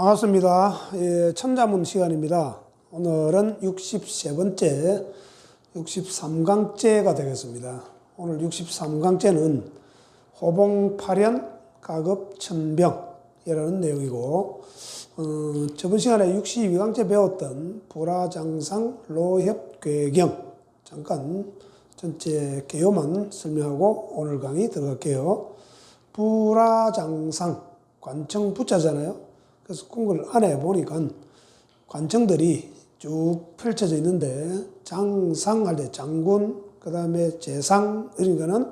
반갑습니다. 예, 천자문 시간입니다. 오늘은 63번째, 63강째가 되겠습니다. 오늘 63강째는 호봉파련 가급 천병이라는 내용이고, 어, 저번 시간에 62강째 배웠던 불화장상 로협괴경 잠깐 전체 개요만 설명하고 오늘 강의 들어갈게요. 불화장상 관청 부자잖아요. 그래서 콩글 안에 보니까 관청들이 쭉 펼쳐져 있는데 장상할 때 장군 그 다음에 재상 거는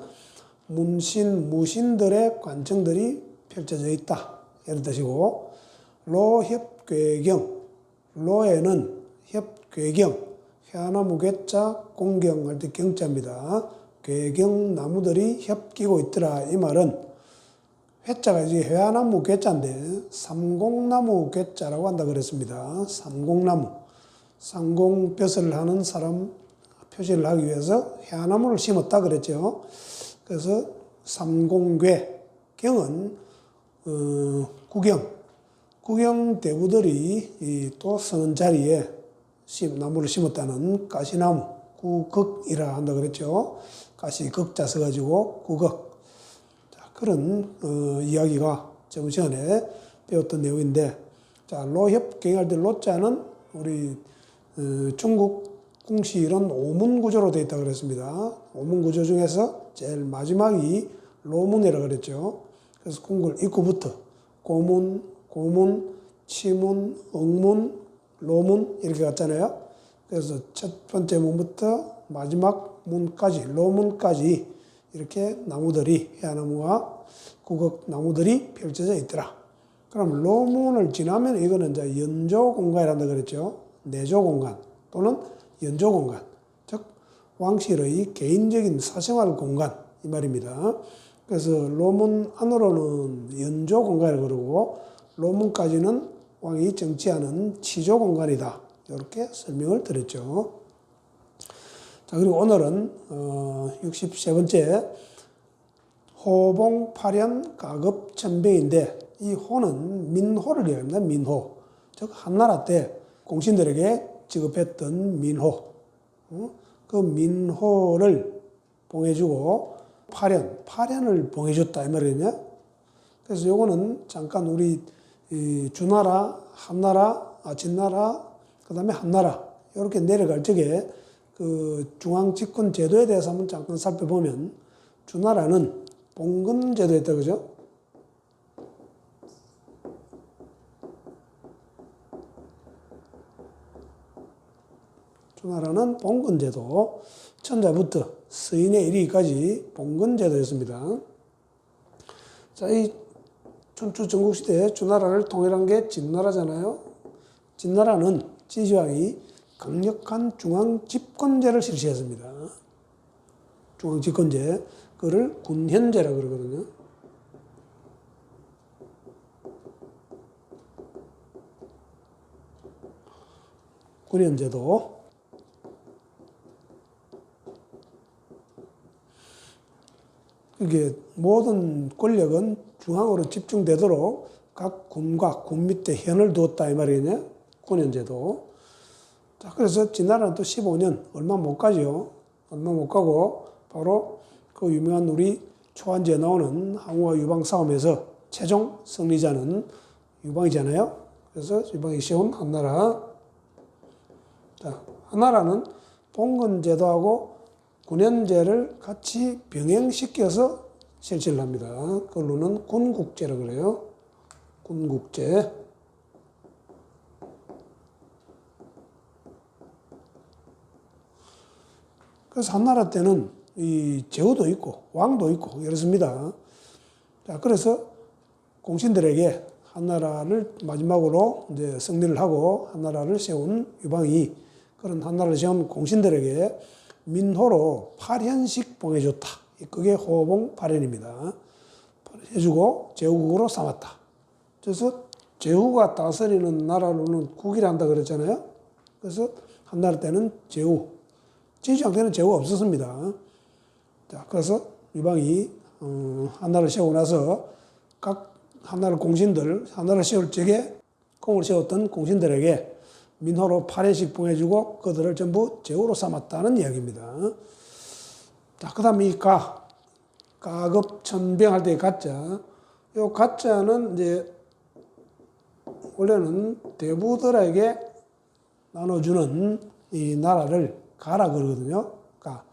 문신 무신들의 관청들이 펼쳐져 있다 이런 뜻이고 로협괴경 로에는 협괴경 해나무 괴자 공경할 때 경자입니다. 괴경 나무들이 협끼고 있더라 이 말은 회자가 이제 회화나무 괴자인데 삼공나무 괴자라고 한다 그랬습니다. 삼공나무 상공벼슬을 하는 사람 표시를 하기 위해서 회화나무를 심었다 그랬죠. 그래서 삼공괴 경은 어, 구경 구경 대부들이 이또 서는 자리에 심, 나무를 심었다는 가시나무 구극이라 한다 그랬죠. 가시 극자 써가지고 구극 그런 어, 이야기가 저번 시간에 배웠던 내용인데 자 로협 경할 때 로자는 우리 어, 중국 궁시일은 오문 구조로 되어 있다 그랬습니다. 오문 구조 중에서 제일 마지막이 로문이라 그랬죠. 그래서 궁글 입구부터 고문, 고문, 치문, 응문, 로문 이렇게 갔잖아요. 그래서 첫 번째 문부터 마지막 문까지 로문까지 이렇게 나무들이 해나무와 구극 나무들이 펼쳐져 있더라. 그럼 로문을 지나면 이거는 이제 연조 공간이란다 그랬죠. 내조 공간 또는 연조 공간. 즉 왕실의 개인적인 사생활 공간 이 말입니다. 그래서 로문 안으로는 연조 공간을 그러고 로문까지는 왕이 정치하는 치조 공간이다. 이렇게 설명을 드렸죠. 자, 그리고 오늘은, 어, 63번째, 호봉 파련 가급 천병인데, 이 호는 민호를 이야기합니다. 민호. 즉, 한나라 때 공신들에게 지급했던 민호. 어? 그 민호를 봉해주고, 파련, 파련을 봉해줬다. 이 말이냐? 그래서 요거는 잠깐 우리 이 주나라, 한나라, 아, 진나라, 그 다음에 한나라, 이렇게 내려갈 적에 그 중앙 집권 제도에 대해서 한번 잠깐 살펴보면 주나라는 봉건 제도였다 그죠? 주나라는 봉건 제도, 천자부터 서인의 이르기까지 봉건 제도였습니다. 자, 이 춘추 전국시대 주나라를 통일한 게 진나라잖아요. 진나라는 지시왕이 강력한 중앙 집권제를 실시했습니다. 중앙 집권제, 그를 군현제라 그러거든요. 군현제도 이게 모든 권력은 중앙으로 집중되도록 각 군과 군 밑에 현을 두었다 이 말이겠냐? 군현제도. 자, 그래서 진나라는 또 15년 얼마 못 가죠. 얼마 못 가고 바로 그 유명한 우리 초한지에 나오는 항우와 유방 싸움에서 최종 승리자는 유방이잖아요. 그래서 유방이 세운 한나라. 자, 한나라는 봉건제도하고 군현제를 같이 병행시켜서 실시를 합니다. 그걸로는 군국제라 그래요. 군국제. 그래서 한나라 때는 이 제후도 있고 왕도 있고 이렇습니다. 자, 그래서 공신들에게 한나라를 마지막으로 이제 승리를 하고 한나라를 세운 유방이 그런 한나라를 세운 공신들에게 민호로 파련식 봉해줬다. 그게 호봉 파련입니다. 해주고 제후국으로 삼았다. 그래서 제후가 다스리는 나라로는 국이란다 그랬잖아요. 그래서 한나라 때는 제후, 때는 제후가 없었습니다. 자, 그래서 유방이 어, 한나라를 세우고 나서 각 한나라 공신들 한나라 세울 적에 공을 세웠던 공신들에게 민호로 8회씩 보내주고 그들을 전부 제후로 삼았다는 이야기입니다. 자, 그 다음에 이 가, 가급 천병할 때의 가짜. 요 가짜는 이제 원래는 대부들에게 나눠주는 이 나라를 가라 그러거든요. 가.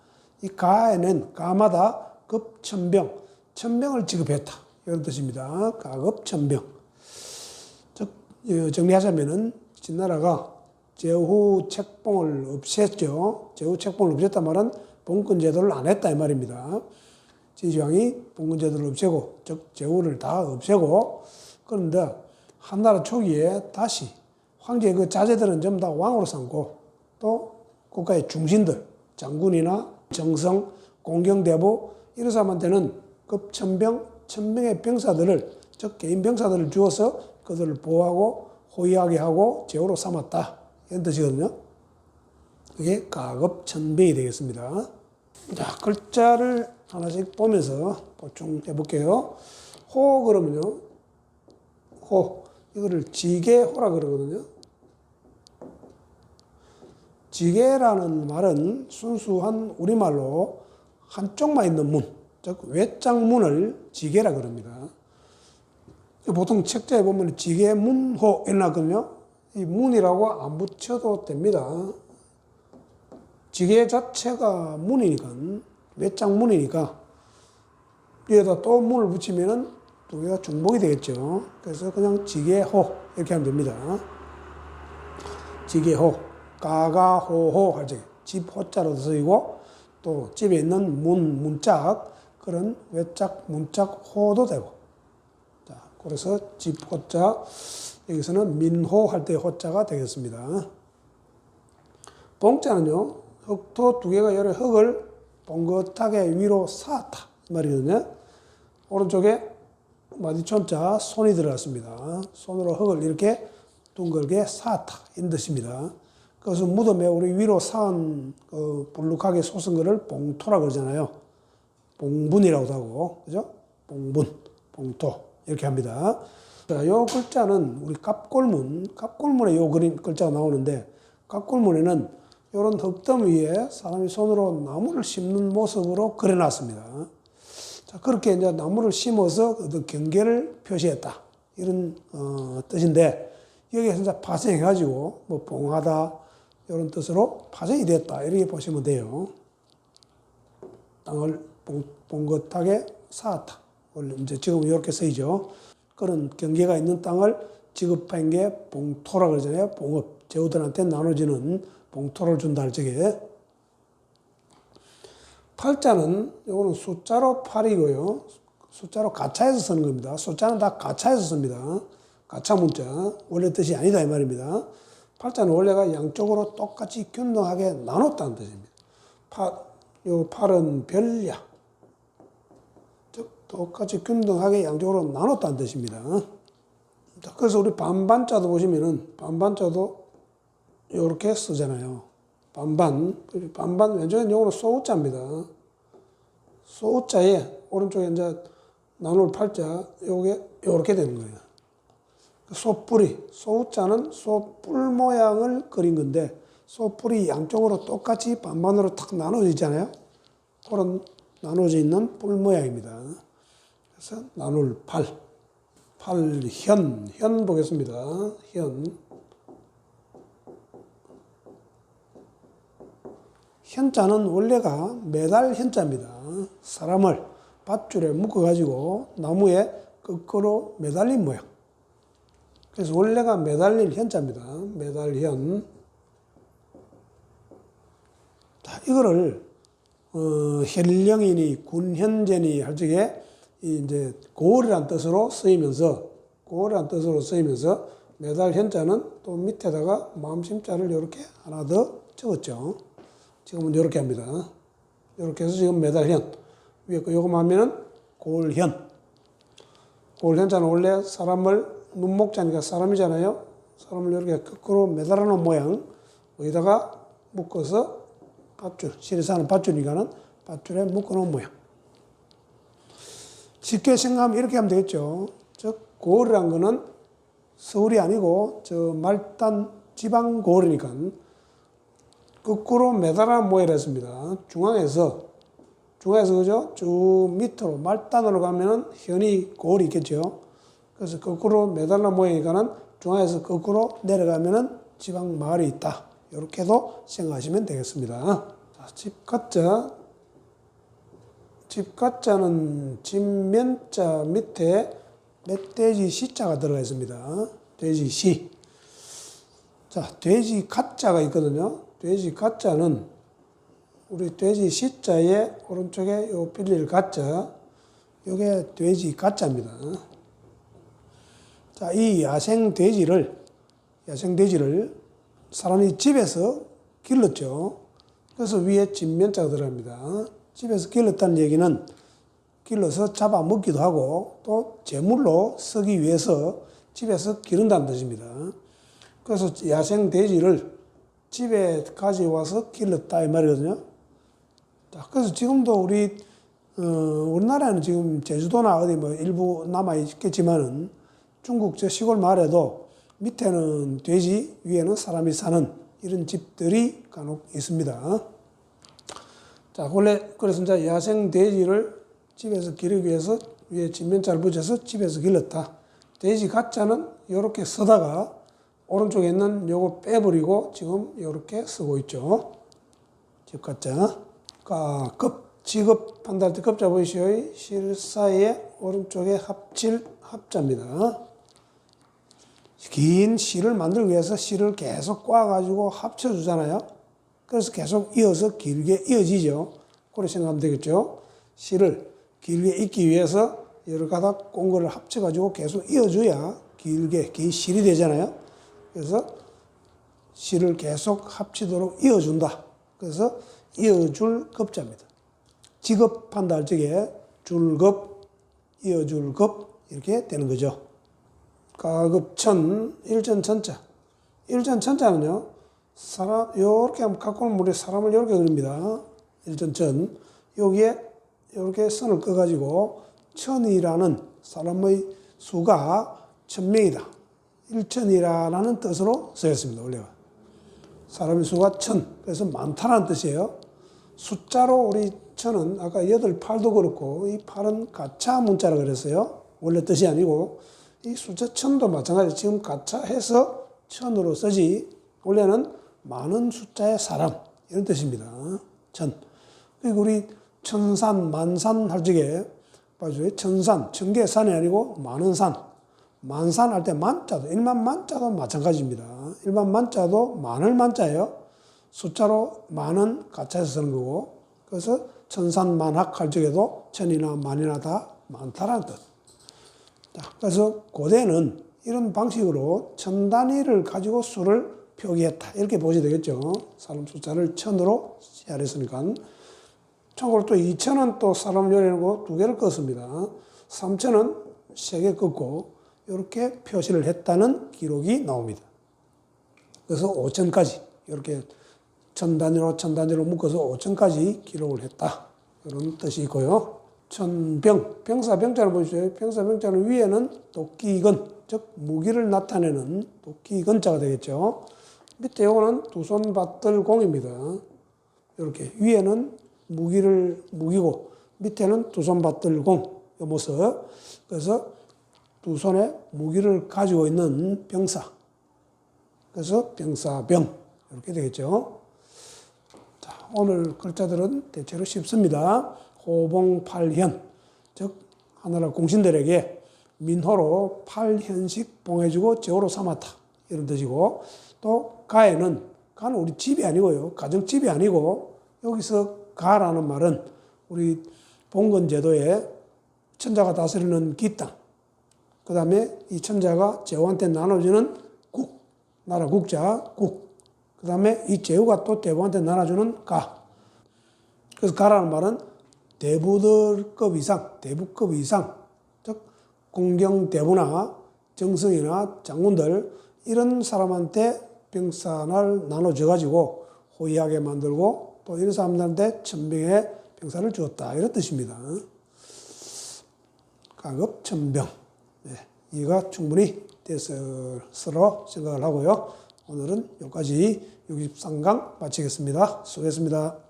이 가에는 가마다 급 천병, 천병을 지급했다. 이런 뜻입니다. 가급 천병. 즉, 어, 정리하자면은 진나라가 제후 책봉을 없앴죠. 제후 책봉을 없앴단 말은 봉건 제도를 안 했다 이 말입니다. 진시황이 봉건 제도를 없애고 즉 제후를 다 없애고 그런데 한나라 초기에 다시 황제의 그 자제들은 전부 다 왕으로 삼고 또 국가의 중신들 장군이나 정성 공경대부 이런 사람한테는 급 천병 천병의 병사들을 즉 개인 병사들을 주어서 그들을 보호하고 호위하게 하고 제후로 삼았다 이런 뜻이거든요. 그게 가급 천병이 되겠습니다. 자, 글자를 하나씩 보면서 보충해 볼게요. 호 그러면요. 호. 이거를 지게호라 그러거든요. 지게라는 말은 순수한 우리말로 한쪽만 있는 문, 즉 외장문을 지게라 그럽니다. 보통 책자에 보면 지게 문호 이나거든요. 이 문이라고 안 붙여도 됩니다. 지게 자체가 문이니까 외장문이니까 여기다 또 문을 붙이면은 두 개가 중복이 되겠죠. 그래서 그냥 지게호 이렇게 하면 됩니다. 지게호, 가가호호 할때집 호자로 쓰이고 또 집에 있는 문 문짝 그런 외짝 문짝 호도 되고 자 그래서 집 호자 여기서는 민호 할 때 호자가 되겠습니다. 봉자는요 흙토 두 개가 여러 흙을 봉긋하게 위로 쌓았다 이 말이거든요. 오른쪽에 마디촌자 손이 들어갔습니다. 손으로 흙을 이렇게 둥글게 쌓았다 이런 뜻입니다. 그래서 무덤에 우리 위로 쌓은 그 불룩하게 솟은 거를 봉토라 그러잖아요. 봉분이라고도 하고 그죠? 봉분, 봉토 이렇게 합니다. 자, 요 글자는 우리 갑골문, 갑골문에 요 그림 글자가 나오는데 갑골문에는 이런 흙덤 위에 사람이 손으로 나무를 심는 모습으로 그려놨습니다. 자, 그렇게 이제 나무를 심어서 어떤 경계를 표시했다. 이런 어, 뜻인데 여기에서 이제 파생해가지고 뭐 봉하다 이런 뜻으로 파생이 됐다. 이렇게 보시면 돼요. 땅을 봉, 봉긋하게 쌓았다. 원래 이제 지금 이렇게 쓰이죠. 그런 경계가 있는 땅을 지급한 게 봉토라 그러잖아요. 봉업. 제후들한테 나눠지는 봉토를 준다 할 적에. 팔자는 요거는 숫자로 8이고요. 숫자로 가차해서 쓰는 겁니다. 숫자는 다 가차해서 씁니다. 가차 문자. 원래 뜻이 아니다 이 말입니다. 팔자는 원래가 양쪽으로 똑같이 균등하게 나눴다는 뜻입니다. 팔, 요 팔은 별야. 즉, 똑같이 균등하게 양쪽으로 나눴다는 뜻입니다. 자, 그래서 우리 반반자도 보시면은 반반자도 이렇게 쓰잖아요. 반반. 반반 왼쪽엔 요거는 소우자입니다. 소우자에 오른쪽에 이제 나눌 팔자 요게 요렇게 되는 거예요. 소뿌리, 소우자는 소뿔 모양을 그린 건데 소뿔이 양쪽으로 똑같이 반반으로 탁 나눠지잖아요. 그런 나눠져 있는 뿔 모양입니다. 그래서 나눌 팔, 팔현, 현 보겠습니다. 현. 현자는 원래가 매달 현자입니다. 사람을 밧줄에 묶어가지고 나무에 거꾸로 매달린 모양. 그래서 원래가 매달릴 현자입니다. 매달현. 자, 이거를, 어, 현령이니 군현제니 할 적에 이제 고을이란 뜻으로 쓰이면서, 고을이란 뜻으로 쓰이면서 매달 현자는 또 밑에다가 마음심자를 이렇게 하나 더 적었죠. 지금은 이렇게 합니다. 이렇게 해서 지금 매달 현. 위에 거 요거 하면은 골현. 골현자는 원래 사람을 눈목자니까 사람이잖아요. 사람을 이렇게 거꾸로 매달아 놓은 모양. 여기다가 묶어서 밧줄, 실에 사는 밧줄이니까는 밧줄에 묶어 놓은 모양. 쉽게 생각하면 이렇게 하면 되겠죠. 즉, 골이란 거는 서울이 아니고 저 말단 지방 고을이니까 거꾸로 매달아 모여랬습니다. 중앙에서 중앙에서 그죠? 쭉 밑으로 말단으로 가면은 현이 고을이 있겠죠. 그래서 거꾸로 매달라 모이니까는 중앙에서 거꾸로 내려가면은 지방 마을이 있다. 이렇게도 생각하시면 되겠습니다. 자, 집 가짜 집 가짜는 집면자 밑에 멧돼지 시자가 들어가 있습니다. 돼지 시. 자, 돼지 가짜가 있거든요. 돼지 가짜는 우리 돼지 시자의 오른쪽에 요 빌릴 가짜, 요게 돼지 가짜입니다. 자, 이 야생 돼지를 야생 돼지를 사람이 집에서 길렀죠. 그래서 위에 집면자가 들어갑니다. 집에서 길렀다는 얘기는 길러서 잡아 먹기도 하고 또 제물로 쓰기 위해서 집에서 기른다는 뜻입니다. 그래서 야생 돼지를 집에 가져와서 길렀다 이 말이거든요. 자, 그래서 지금도 우리 어, 우리나라에는 지금 제주도나 어디 뭐 일부 남아 있겠지만은 중국 저 시골 마을에도 밑에는 돼지, 위에는 사람이 사는 이런 집들이 간혹 있습니다. 자, 원래 그래서 이제 야생 돼지를 집에서 기르기 위해서 위에 진면자를 붙여서 집에서 길렀다. 돼지 가짜는 이렇게 쓰다가 오른쪽에 있는 요거 빼버리고 지금 이렇게 쓰고 있죠. 집 가짜. 가, 급, 지급 한달 때 급자 보이시오. 실 사이에 오른쪽에 합칠 합자입니다. 긴 실을 만들기 위해서 실을 계속 꽈가지고 합쳐주잖아요. 그래서 계속 이어서 길게 이어지죠. 그렇게 생각하면 되겠죠. 실을 길게 잇기 위해서 여러 가닥 꽁거를 합쳐가지고 계속 이어줘야 길게 긴 실이 되잖아요. 그래서 실을 계속 합치도록 이어준다. 그래서 이어줄 급자입니다. 지급한다 할 적에 줄급, 이어줄 급 이렇게 되는 거죠. 가급천, 일전천자. 일전천자는요, 사람, 요렇게 하면 오는 물에 사람을 요렇게 그립니다. 일전천. 여기에 요렇게 선을 꺼가지고, 천이라는 사람의 수가 천명이다. 일천이라는 뜻으로 쓰였습니다, 원래가. 사람의 수가 천. 그래서 많다는 뜻이에요. 숫자로 우리 천은 아까 여덟, 팔도 그렇고, 이 팔은 가차 문자라 그랬어요. 원래 뜻이 아니고, 이 숫자 천도 마찬가지. 지금 가차해서 천으로 쓰지. 원래는 많은 숫자의 사람 이런 뜻입니다. 천. 그리고 우리 천산, 만산 할 적에 봐줘요. 천산, 천개 산이 아니고 많은 산. 만산 할 때 만자도 일만 만자도 마찬가지입니다. 일만 만자도 만을 만자예요. 숫자로 만은 가차해서 쓰는 거고. 그래서 천산만학 할 적에도 천이나 만이나 다 많다라는 뜻. 자, 그래서 고대는 이런 방식으로 천 단위를 가지고 수를 표기했다. 이렇게 보셔야 되겠죠. 사람 숫자를 천으로 시작했으니까. 참고로 또 2천은 또 사람 요리고 두 개를 껐습니다. 3천은 세 개 껐고, 이렇게 표시를 했다는 기록이 나옵니다. 그래서 5천까지, 이렇게 천 단위로 천 단위로 묶어서 5천까지 기록을 했다. 이런 뜻이 있고요. 천병, 병사 병자를 보시죠. 병사 병자는 위에는 도끼건, 즉 무기를 나타내는 도끼건자가 되겠죠. 밑에 요거는 두 손 받들 공입니다. 이렇게 위에는 무기를 무기고 밑에는 두 손 받들 공, 이 모습. 그래서 두 손에 무기를 가지고 있는 병사. 그래서 병사병 이렇게 되겠죠. 자, 오늘 글자들은 대체로 쉽습니다. 호봉팔현, 즉 하나라 공신들에게 민호로 팔현씩 봉해주고 제호로 삼았다 이런 뜻이고 또 가에는 가는 우리 집이 아니고요. 가정집이 아니고 여기서 가라는 말은 우리 봉건 제도에 천자가 다스리는 기땅 그 다음에 이 천자가 제후한테 나눠주는 국 나라 국자 국그 다음에 이 제후가 또 대부한테 나눠주는 가. 그래서 가라는 말은 대부들급 이상, 대부급 이상, 즉 공경 대부나 정승이나 장군들 이런 사람한테 병사를 나눠줘 가지고 호위하게 만들고 또 이런 사람들한테 천병의 병사를 주었다 이런 뜻입니다. 가급 천병. 네, 이가 충분히 됐으로 생각을 하고요. 오늘은 여기까지 63강 마치겠습니다. 수고했습니다.